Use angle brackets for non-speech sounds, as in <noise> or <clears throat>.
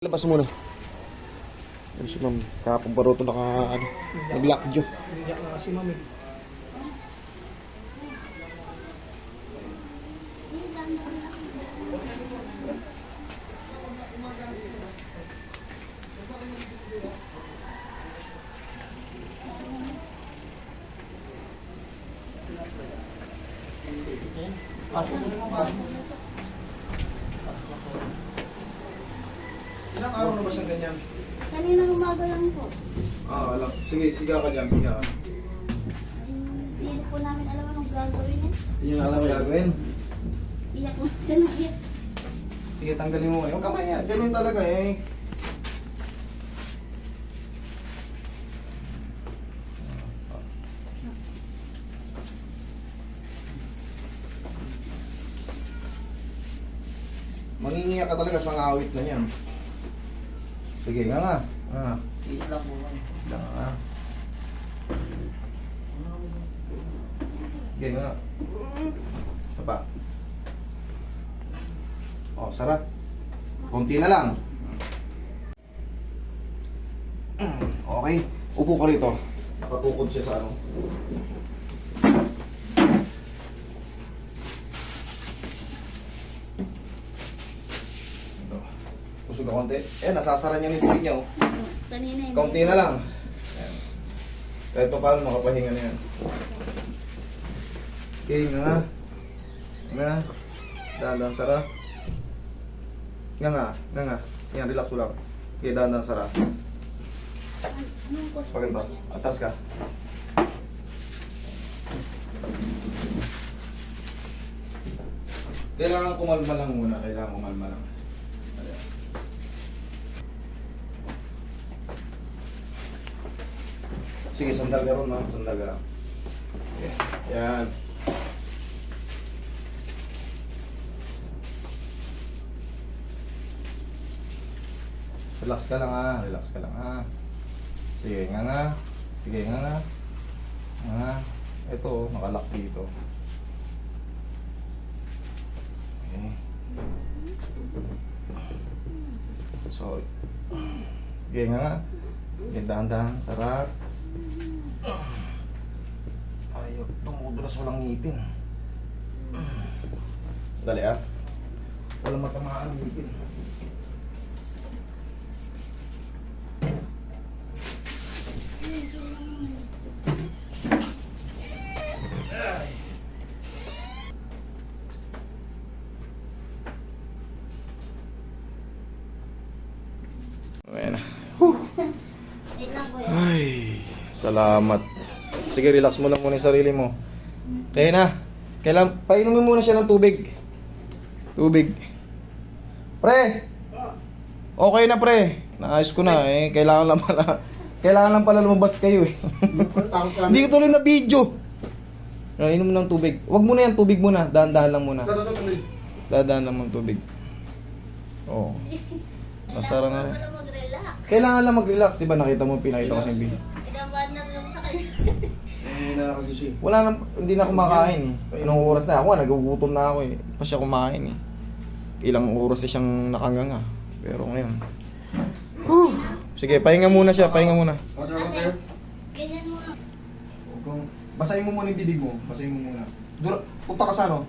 Labas muna. Ano si ma'am? Pa ito naka, ano, nag-lock jaw. Hindi na kasi mami. Ilang araw na ba siyang ganyan? Kanina umaga lang po. Ah, alam. Sige, tiga ka dyan, tiga ka. Hindi po namin alam anong gagawin niya. Hindi nyo alam gagawin. Iyak mo siya na iyak. Sige, tanggalin mo. Yung kamay yan, ganyan talaga eh. Mangingiyak ka talaga sa ngawit na yan. Sige, nga nga. Nga. Please lang po mami. Nga nga. Sige, nga. Isa pa. Oh, sarap. Konti na lang. <clears throat> Okay. Upo ka rito. Nakatukod siya sa ano. Ito. Kusog ka konti. Eh, nasasara niya yung tubig niya. Oh. Kanina na lang. Ayan. Kahit pa paano makapahinga na yan. Okay, nga nga. Nga. Dahan-dahan sara. Nga nga. Nga nga. Yan, relax mo lang. Okay, dahan-dahan sara. Anong ba niya? Atras ka. Kailangan kumalma lang muna. Kailangan kumalma lang. Ayan. Sige, sandal ka ron, ma'am. Sandal ka lang. Okay. Yan. Relax ka lang ha. Relax ka lang ha. Sige, nga nga. Sige, nga nga. Nga nga. Ito, oh, nakalock dito. Okay. So, sige nga nga. Sige, dahan-dahan. Sarap. Ayaw, tumudulas walang ngipin. Dali ah. Walang matamaan ngipin. Ayan. Wait lang po yan. Ay, salamat. Sige, relax mo lang muna yung sarili mo. Kaya na. Kailan, painumin muna siya ng tubig. Tubig. Pre! Okay na, pre. Naayos ko na eh. Kailangan lang pala, <laughs> kailangan lang pala lumabas kayo eh. Hindi ko tuloy na video. Inom ng tubig. Wag muna yan, tubig muna. Dahan-dahan lang muna. Dahan-dahan lang ng tubig. Oo. <laughs> Nasara na. Kailangan lang mag-relax, di ba? Nakita mo, pinakita ko sa video. Kinabahan na sa kanya. Wala na, hindi na kumakain eh. Anong oras na? Ako nagugutom na ako eh. Pa siya kumain eh. Ilang oras na siyang nakanganga. Pero ngayon. Whew. Sige, pahinga muna siya, pahinga muna. Ate, ganyan mo. Kung basahin mo muna yung bibig mo, basahin mo muna. Dur punta ka sa ano?